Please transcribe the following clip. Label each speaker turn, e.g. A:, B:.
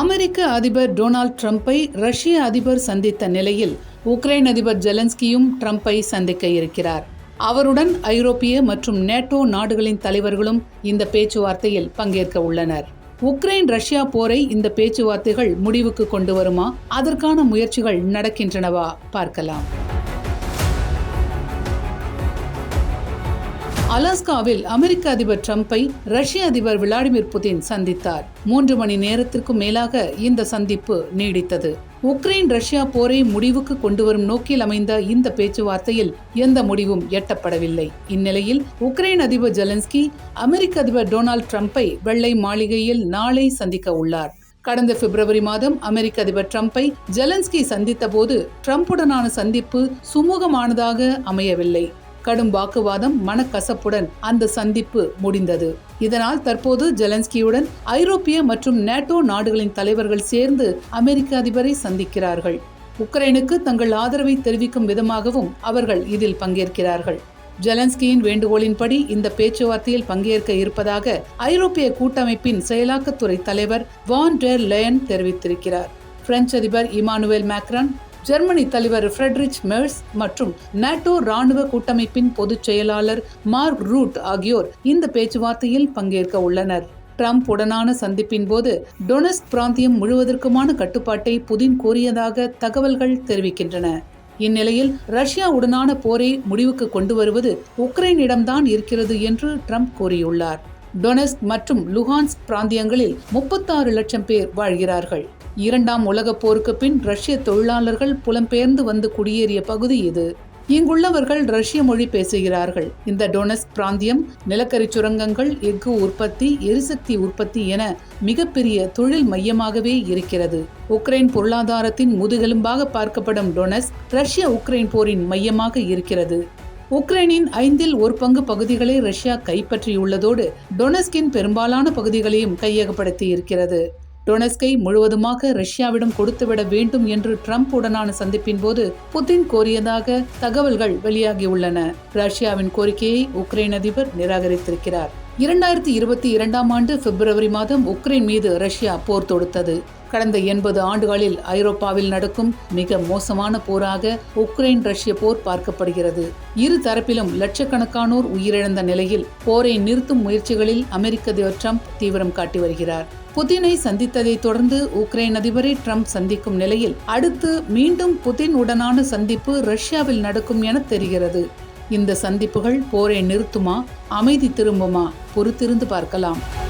A: அமெரிக்க அதிபர் டொனால்ட் ட்ரம்ப்பை ரஷ்ய அதிபர் சந்தித்த நிலையில் உக்ரைன் அதிபர் ஜெலன்ஸ்கியும் ட்ரம்ப்பை சந்திக்க இருக்கிறார். அவருடன் ஐரோப்பிய மற்றும் நேட்டோ நாடுகளின் தலைவர்களும் இந்த பேச்சுவார்த்தையில் பங்கேற்க உள்ளனர். உக்ரைன் ரஷ்யா போரை இந்த பேச்சுவார்த்தைகள் முடிவுக்கு கொண்டு வருமா? அதற்கான முயற்சிகள் நடக்கின்றனவா? பார்க்கலாம். அலாஸ்காவில் அமெரிக்க அதிபர் டிரம்பை ரஷ்ய அதிபர் விளாடிமிர் புதின் சந்தித்தார். மூன்று மணி நேரத்திற்கும் மேலாக இந்த சந்திப்பு நீடித்தது. உக்ரைன் ரஷ்யா போரை முடிவுக்கு கொண்டுவரும் நோக்கில் அமைந்த இந்த பேச்சுவார்த்தையில் எந்த முடிவும் எட்டப்படவில்லை. இந்நிலையில் உக்ரைன் அதிபர் ஜெலன்ஸ்கி அமெரிக்க அதிபர் டொனால்ட் டிரம்பை வெள்ளை மாளிகையில் நாளை சந்திக்க உள்ளார். கடந்த பிப்ரவரி மாதம் அமெரிக்க அதிபர் டிரம்பை ஜெலன்ஸ்கி சந்தித்த போது டிரம்புடனான சந்திப்பு சுமூகமானதாக அமையவில்லை. கடும் வாக்குவாதம் மனக்கசப்புடன் அந்த சந்திப்பு முடிந்தது. இதனால் தற்போது ஜெலன்ஸ்கியுடன் ஐரோப்பிய மற்றும் நேட்டோ நாடுகளின் தலைவர்கள் சேர்ந்து அமெரிக்க அதிபரை சந்திக்கிறார்கள். உக்ரைனுக்கு தங்கள் ஆதரவை தெரிவிக்கும் விதமாகவும் அவர்கள் இதில் பங்கேற்கிறார்கள். ஜெலன்ஸ்கியின் வேண்டுகோளின்படி இந்த பேச்சுவார்த்தையில் பங்கேற்க இருப்பதாக ஐரோப்பிய கூட்டமைப்பின் செயலாக்கத்துறை தலைவர் வான் டெர் லயன் தெரிவித்திருக்கிறார். பிரெஞ்சு அதிபர் இமானுவேல் மேக்ரான் ஜெர்மனி தலைவர் ஃப்ரெட்ரிச் மெர்ஸ் மற்றும் நாட்டோ ராணுவ கூட்டமைப்பின் பொதுச் செயலாளர் மார்க் ரூட் ஆகியோர் இந்த பேச்சுவார்த்தையில் பங்கேற்க உள்ளனர். ட்ரம்ப் உடனான சந்திப்பின் போது டொனஸ்க் பிராந்தியம் முழுவதற்குமான கட்டுப்பாட்டை புதின் கோரியதாக தகவல்கள் தெரிவிக்கின்றன. இந்நிலையில் ரஷ்யா உடனான போரை முடிவுக்கு கொண்டு வருவது உக்ரைனிடம்தான் இருக்கிறது என்று ட்ரம்ப் கூறியுள்ளார். டொனஸ்க் மற்றும் லுஹான்ஸ்க் பிராந்தியங்களில் முப்பத்தாறு லட்சம் பேர் வாழ்கிறார்கள். இரண்டாம் உலகப் போருக்கு பின் ரஷ்ய தொழிலாளர்கள் புலம்பெயர்ந்து வந்து குடியேறிய பகுதி இது. இங்குள்ளவர்கள் ரஷ்ய மொழி பேசுகிறார்கள். இந்த டொனஸ்க் பிராந்தியம் நிலக்கரி சுரங்கங்கள் எஃகு உற்பத்தி எரிசக்தி உற்பத்தி என மிகப்பெரிய தொழில் மையமாகவே இருக்கிறது. உக்ரைன் பொருளாதாரத்தின் முதுகெலும்பாக பார்க்கப்படும் டொனஸ்க் ரஷ்ய உக்ரைன் போரின் மையமாக இருக்கிறது. உக்ரைனின் ஐந்தில் ஒரு பங்கு பகுதிகளை ரஷ்யா கைப்பற்றியுள்ளதோடு டொனஸ்கின் பெரும்பாலான பகுதிகளையும் கையகப்படுத்தி இருக்கிறது டொனஸ்கை முழுவதுமாக ரஷ்யாவிடம் கொடுத்துவிட வேண்டும் என்று ட்ரம்ப் உடனான சந்திப்பின் போது புதின் கோரியதாக தகவல்கள் வெளியாகியுள்ளன. ரஷ்யாவின் கோரிக்கையை உக்ரைன் அதிபர் நிராகரித்திருக்கிறார். இரண்டாயிரத்தி இருபத்தி இரண்டாம் ஆண்டு பிப்ரவரி மாதம் உக்ரைன் மீது ரஷ்யா போர் தொடுத்தது. கடந்த எண்பது ஆண்டுகளில் ஐரோப்பாவில் நடக்கும் மிக மோசமான போராக உக்ரைன் ரஷ்ய போர் பார்க்கப்படுகிறது. இரு தரப்பிலும் லட்சக்கணக்கானோர் உயிரிழந்த நிலையில் போரை நிறுத்தும் முயற்சிகளில் அமெரிக்க அதிபர் ட்ரம்ப் தீவிரம் காட்டி வருகிறார். புதினை சந்தித்ததை தொடர்ந்து உக்ரைன் அதிபரை ட்ரம்ப் சந்திக்கும் நிலையில் அடுத்து மீண்டும் புதின் உடனான சந்திப்பு ரஷ்யாவில் நடக்கும் என தெரிகிறது. இந்த சந்திப்புகள் போரை நிறுத்துமா? அமைதி திரும்புமா? பொறுத்திருந்து பார்க்கலாம்.